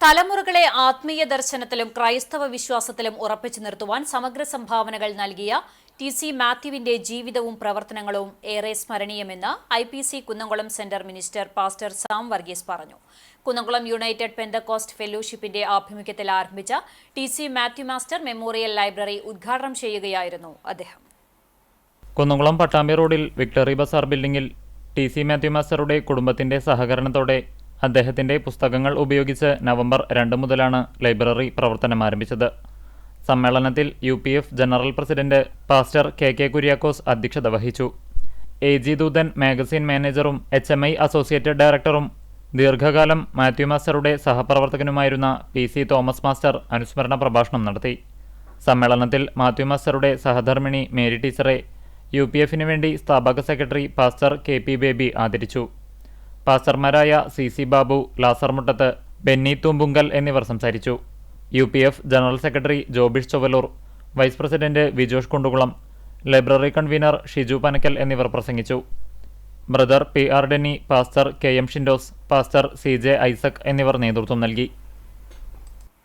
തലമുറകളെ ആത്മീയ ദർശനത്തിലും ക്രൈസ്തവ വിശ്വാസത്തിലും ഉറപ്പിച്ചു നിർത്തുവാൻ സമഗ്ര സംഭാവനകൾ നൽകിയ ടി സി മാത്യുവിന്റെ ജീവിതവും പ്രവർത്തനങ്ങളും ഏറെ സ്മരണീയമെന്ന് I P C Kunnamkulam centre minister pastor Sam Varghese പറഞ്ഞു. കുന്നംകുളം യുണൈറ്റഡ് പെന്തക്കോസ്റ്റ് ഫെലോഷിപ്പിന്റെ ആഭിമുഖ്യത്തിൽ ആരംഭിച്ച T C Mathew master memorial library ഉദ്ഘാടനം ചെയ്യുകയായിരുന്നു അദ്ദേഹം. കുന്നംകുളം പട്ടാമ്പി റോഡിൽ വിക്ടറി ബസാർ ബിൽഡിംഗിൽ ടി സി മാത്യു മാസ്റ്ററുടെ കുടുംബത്തിന്റെ സഹകരണത്തോടെ അദ്ദേഹത്തിന്റെ പുസ്തകങ്ങൾ ഉപയോഗിച്ച് നവംബർ രണ്ട് മുതലാണ് ലൈബ്രറി പ്രവർത്തനം ആരംഭിച്ചത്. സമ്മേളനത്തിൽ U P F general president pastor K K Kuriakose അധ്യക്ഷത വഹിച്ചു. എ ജി ദൂതൻ മാഗസിൻ മാനേജറും എച്ച് എം ഐ അസോസിയേറ്റ് ഡയറക്ടറും ദീർഘകാലം മാത്യു മാസ്റ്ററുടെ സഹപ്രവർത്തകനുമായിരുന്ന പി സി തോമസ് മാസ്റ്റർ അനുസ്മരണ പ്രഭാഷണം നടത്തി. സമ്മേളനത്തിൽ മാത്യു മാസ്റ്ററുടെ സഹധർമ്മിണി മേരി ടീച്ചറെ യു പി എഫിന് വേണ്ടി സ്ഥാപക secretary pastor K P Baby ആദരിച്ചു. പാസ്റ്റർമാരായ സി സി ബാബു ലാസർമുട്ടത്ത് ബെന്നി തൂമ്പുങ്കൽ എന്നിവർ സംസാരിച്ചു. U P F general secretary Jobish Chovalloor vice president Vijosh Kundukulam library convener Shiju Panakkal എന്നിവർ പ്രസംഗിച്ചു. Brother P R Denny pastor K M Shindos pastor C J Isaac എന്നിവർ നേതൃത്വം നൽകി.